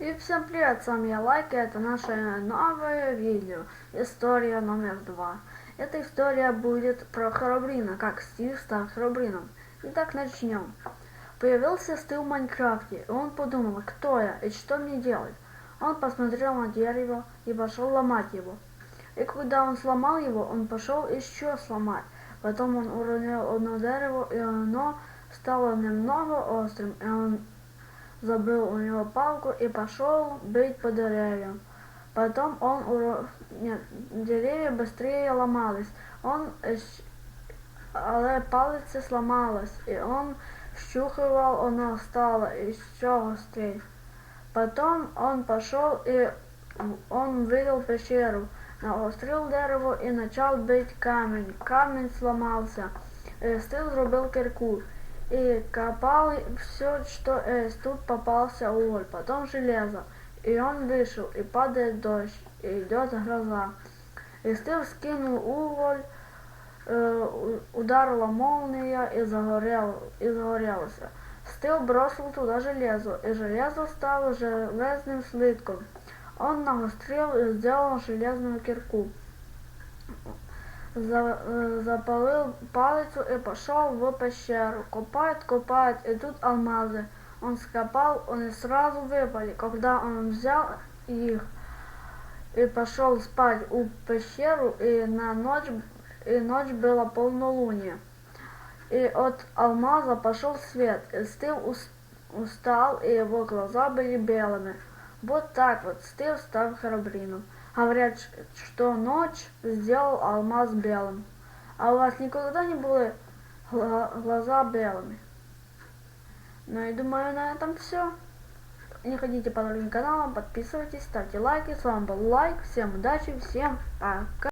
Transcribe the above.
И всем привет, с вами я Лайк, и это наше новое видео, история номер два. Эта история будет про Храбрина, как Стив стал Храбрином. Итак, начнем. Появился Стив в Майнкрафте, и он подумал, кто я и что мне делать. Он посмотрел на дерево и пошел ломать его. И когда он сломал его, он пошел еще сломать. Потом он уронил одно дерево, и оно стало немного острым, и он забыл у него палку и пошел бить по деревьям. Потом он уро... Нет, деревья быстрее ломались. Он але палиця сломалась, и он щухивал, оно стало еще острее. Потом он пошел и он увидел пещеру, наострил дерево и начал бить камень. Камень сломался. И Стив зробил кирку. И копал все, что есть. Тут попался уголь, потом железо. И он вышел, и падает дождь, и идет гроза. И Стив скинул уголь, э, ударила молния и, загорел, и загорелся. Стив бросил туда железо, и железо стало железным слитком. Он нагострил и сделал железную кирку. Э, запалил палицу и пошел в пещеру. Копает, копает, и тут алмазы. Он скопал, они сразу выпали. Когда он взял их и пошел спать у пещеру, и на ночь, и ночь была полнолуние. И от алмаза пошел свет, и Стив ус- устал, и его глаза были белыми. Вот так вот Стив стал храбрином. Говорят, что ночь сделал алмаз белым. А у вас никогда не были гла- глаза белыми? Ну и думаю, на этом все. Не ходите по другим каналам, подписывайтесь, ставьте лайки. С вами был Лайк. Всем удачи, всем пока.